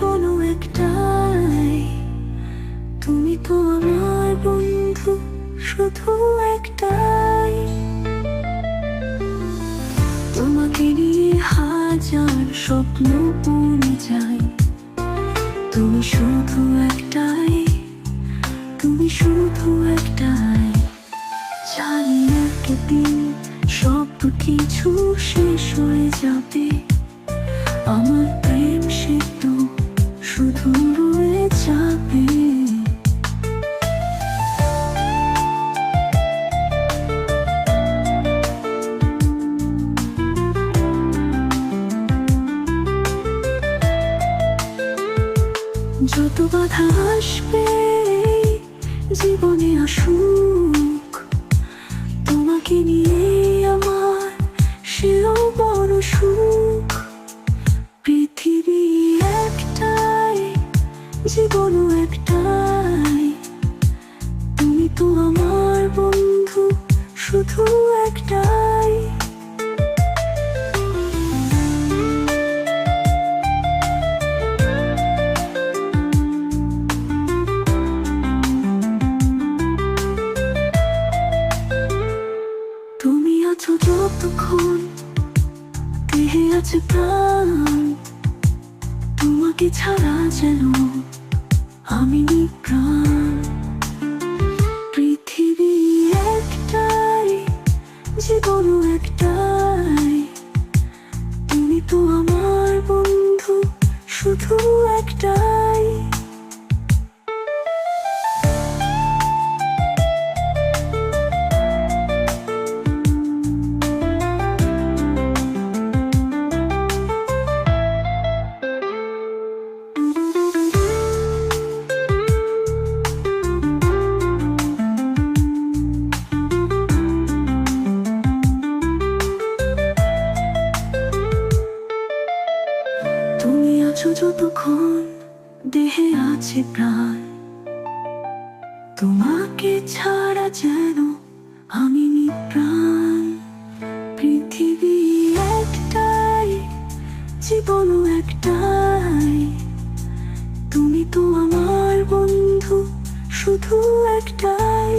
জীবনও একটাই। তুমি তো আমার বন্ধু, শুধু একটাই। তোমাকে নিয়ে হাজার স্বপ্ন পূর্ণ যায় তুমি শুধু একটাই, তুমি শুধু একটাই। জানি একদিন সব কিছু শেষ হয়ে যাবে। যত বাধা আসবে, জীবনে আসুক। তোমাকে নিয়ে আমার সেও বড় সুখ। পৃথিবী একটাই জীবনও একটাই। তুমি তো আমার বন্ধু, শুধু একটাই। যতক্ষণ দেহে আছে প্রাণ তোমাকে ছাড়া যেন আমি প্রাণ আছো যতক্ষণ দেহে আছে প্রাণ। তোমাকে ছাড়া যেন আমি প্রাণ পৃথিবী একটাই, জীবনও একটাই। তুমি তো আমার বন্ধু, শুধু একটাই।